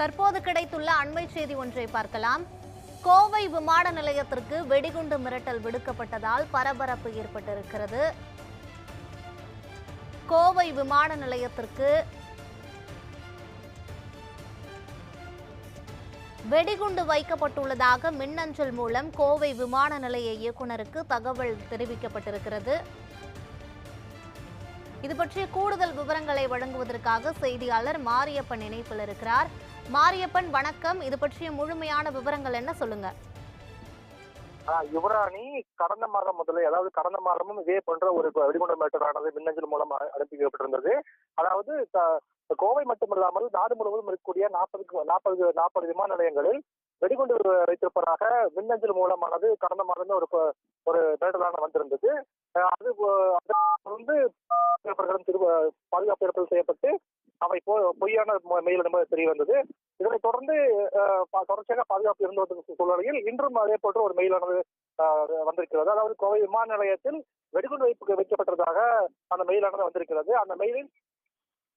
தற்போது கிடைத்துள்ள அண்மை செய்தி ஒன்றை பார்க்கலாம். கோவை விமான நிலையத்திற்கு வெடிகுண்டு மிரட்டல் விடுக்கப்பட்டதால் பரபரப்பு ஏற்பட்டிருக்கிறது. கோவை விமான நிலையத்திற்கு வெடிகுண்டு வைக்கப்பட்டுள்ளதாக மின்னஞ்சல் மூலம் கோவை விமான நிலைய இயக்குனருக்கு தகவல் தெரிவிக்கப்பட்டிருக்கிறது. இது பற்றிய கூடுதல் விவரங்களை வழங்குவதற்காக செய்தியாளர் மாரியப்பன் இணைப்பில் இருக்கிறார். மாரியப்பன் வணக்கம். இது பற்றிய முழுமையான விவரங்கள் என்ன சொல்லுங்க? யுவராணி கடந்த மாதம் முதல்ல அதாவது கடந்த மாதமும் இதே போன்ற ஒரு வெடிகுண்ட மேட்டரானது மின்னஞ்சல் மூலம் அனுப்பி வைக்கப்பட்டிருந்தது. அதாவது கோவை மட்டுமில்லாமல் நாடு முழுவதும் இருக்கக்கூடிய நாற்பதுக்கு நாற்பது நாற்பது விமான நிலையங்களில் வெடிகுண்டு வைத்திருப்பதாக மின்னஞ்சல் மூலமானது கடந்த மாதமே ஒரு ஒரு மிரட்டலான வந்திருந்தது. அது ப- அது வந்து பிரகாரம் திரு பாதுகாப்பு ஏற்பாடு செய்யப்பட்டு அவை பொய்யான மெயில் என்பது தெரிய வந்தது. இதனைத் தொடர்ந்து தொடர்ச்சியாக பாதுகாப்பு இருந்து வந்த சூழ்நிலையில் இன்றும் அதே போன்ற ஒரு மெயிலானது வந்திருக்கிறது. அதாவது கோவை விமான நிலையத்தில் வெடிகுண்டு வைப்புக்கு வைக்கப்பட்டதாக அந்த மெயிலானது வந்திருக்கிறது. அந்த மெயிலில்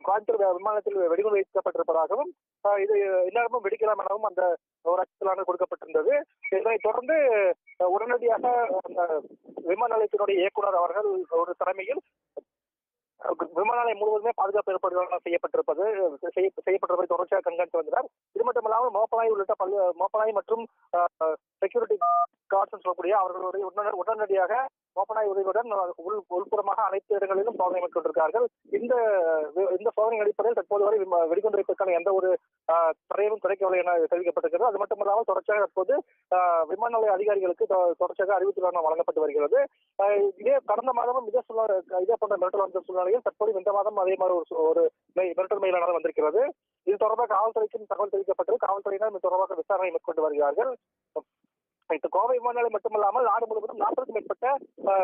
கோயம்புத்தூர் விமானத்தில் வெடிகுண்டு வைக்கப்பட்டிருப்பதாகவும் இது எல்லாருமே வெடிக்கலாம் எனவும் அந்த ஒரு அச்சலானது கொடுக்கப்பட்டிருந்தது. இதனைத் தொடர்ந்து உடனடியாக அந்த விமான நிலையத்தினுடைய இயக்குனர் அவர்கள் ஒரு தலைமையில் விமான நிலையம் முழுவதுமே பாதுகாப்பு ஏற்பாடுகள் செய்யப்பட்டிருப்பது செய்ய- செய்யப்பட்டிருப்பதை தொடர்ச்சியாக கண்காணித்து வந்தனர் இது மட்டுமல்லாமல் இல்லாமல் உள்ளிட்ட பல் மோப்பனாய் மற்றும் செக்யூரிட்டி கார்ட்ஸ் சொல்லக்கூடிய அவர்களுடைய உடனடி- உடனடியாக மோப்பனாய் உதவியுடன் உள் உள்புறமாக அனைத்து இடங்களிலும் சோதனை மேற்கொண்டிருக்கிறார்கள் இந்த இந்த சோதனை அடிப்படையில் தற்போது வரை விம- வெடிகுண்டு வைப்பதற்கான எந்த ஒரு தடையும் கிடைக்கவில்லை என தெரிவிக்கப்பட்டிருக்கிறது. அது மட்டும் இல்லாமல் தொடர்ச்சியாக தற்போது விமான நிலைய அதிகாரிகளுக்கு தொடர்ச்சியாக அறிவித்துள்ள வழங்கப்பட்டு வருகிறது. இதே கடந்த மாதமும் இதே சூழ்நிலை இதே போன்ற மிரட்டல் வந்த சூழ்நிலையில் தற்போது இந்த மாதம் அதே மாதிரி ஒரு ஒரு மிரட்டல் மெயிலானது வந்திருக்கிறது. இது தொடர்பாக காவல்துறைக்கும் தகவல் தெரிவிக்கப்பட்டது காவல்துறையினர் இது தொடர்பாக விசாரணை மேற்கொண்டு வருகிறார்கள். இது கோவை விமான நிலையம் மட்டுமல்லாமல் நாடு முழுவதும் நாற்பதுக்கும் மேற்பட்ட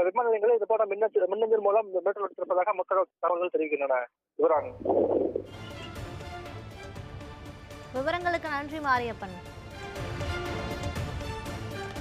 விமான நிலையங்களை இது போன்ற மின்னஞ்சல் மின்னஞ்சல் மூலம் மிரட்டல் எடுத்திருப்பதாக மக்கள் தகவல்கள் தெரிவிக்கின்றன. விவரங்கள். விவரங்களுக்கு நன்றி மாரியப்பன்.